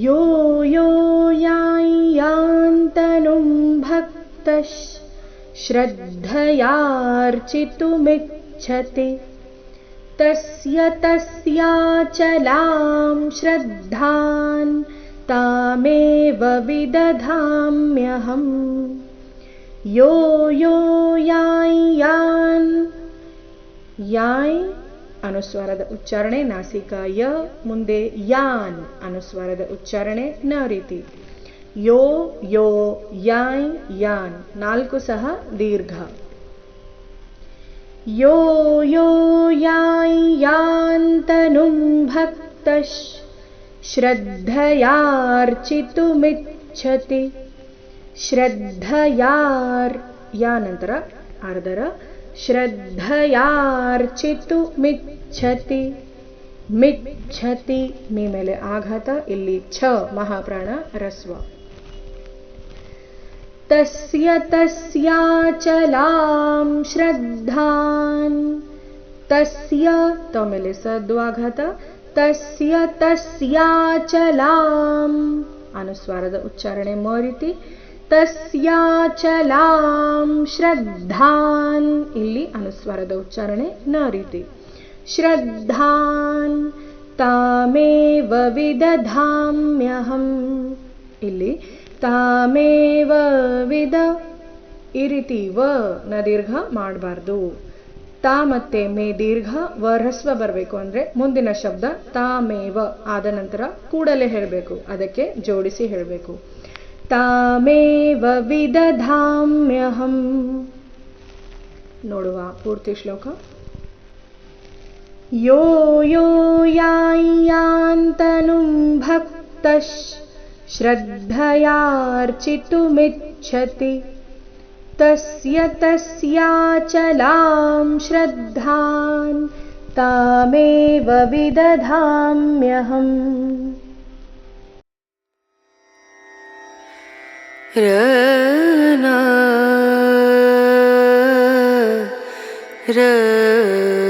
यो यो यान्तनुं भक्तः श्रद्धयार्चितुमिच्छति। तस्य तस्याचलां श्रद्धान् तामेव विदधाम्यहम्। यो यो यान् ಯಾಯ್ ಅನುಸ್ವಾರದ ಉಚ್ಚಾರಣೆ ನಾಸಿಕ ಯ ಮುಂದೆ ಯಾನ್ ಅನುಸ್ವಾರದ ಉಚ್ಚಾರಣೆ ನ ರೀತಿ ಯೋ ಯೋ ಯಾಯ್ ಯಾನ್ ನಾಲ್ಕು ಸಹ ದೀರ್ಘ ಯೋ ಯೋ ಯಾಯ್ ಯಾಂತನುಂ ಭಕ್ತ ಶ್ರದ್ಧಯಾರ್ಚಿತುಮಿಚ್ಛತಿ ಶ್ರದ್ಧಯಾರ್ ಯಾ ನಂತರ ಅರ್ಧರ ಶ್ರದ್ಧಯಾರ್ಚಿತುಮಿಚ್ಛತಿ ಮಿಚ್ಛತಿ ಮೀ ಮೇಲೆ ಆಘಾತ ಇಲ್ಲಿ ಛ ಮಹಾಪ್ರಾಣ ರಸ್ವ ತಸ್ಯ ತಸ್ಯಾಚಲಾಂ ಶ್ರದ್ಧಾನ್ ತಸ್ಯ ತ ಮೇಲೆ ಸದ್ವಾಘಾತ ತಸ್ಯ ತಸ್ಯಾಚಲಾಂ ಅನುಸ್ವಾರದ ಉಚ್ಚಾರಣೆ ಮ ರೀತಿ ತಸ್ಯಾಚಲಾಂ ಶ್ರದ್ಧಾನ್ ಇಲ್ಲಿ ಅನುಸ್ವಾರದ ಉಚ್ಚಾರಣೆ ನ ರೀತಿ ಶ್ರದ್ಧಾನ್ ತಾಮೇವ ವಿದಧಾಮ್ಯಹಂ. ಇಲ್ಲಿ ತಾಮೇವ ವಿದ ಈ ರೀತಿ ವ ನ ದೀರ್ಘ ಮಾಡಬಾರ್ದು. ತಾ ಮತ್ತೆ ಮೇ ದೀರ್ಘ, ವ ಹ್ರಸ್ವ ಬರಬೇಕು ಅಂದರೆ ಮುಂದಿನ ಶಬ್ದ ತಾಮೇವ ಆದ ನಂತರ ಕೂಡಲೇ ಹೇಳಬೇಕು, ಅದಕ್ಕೆ ಜೋಡಿಸಿ ಹೇಳಬೇಕು. ತಾಮೇವ ವಿದಧಾಮ್ಯಹಂ. ನೋಡುವ ಪೂರ್ತಿ ಶ್ಲೋಕ. यो यो यां यान्तनुं भक्त श्रद्धयार्चितुमिच्छति। तस्य तस्याचलां श्रद्धान् तामेव विदधाम्यहम्। र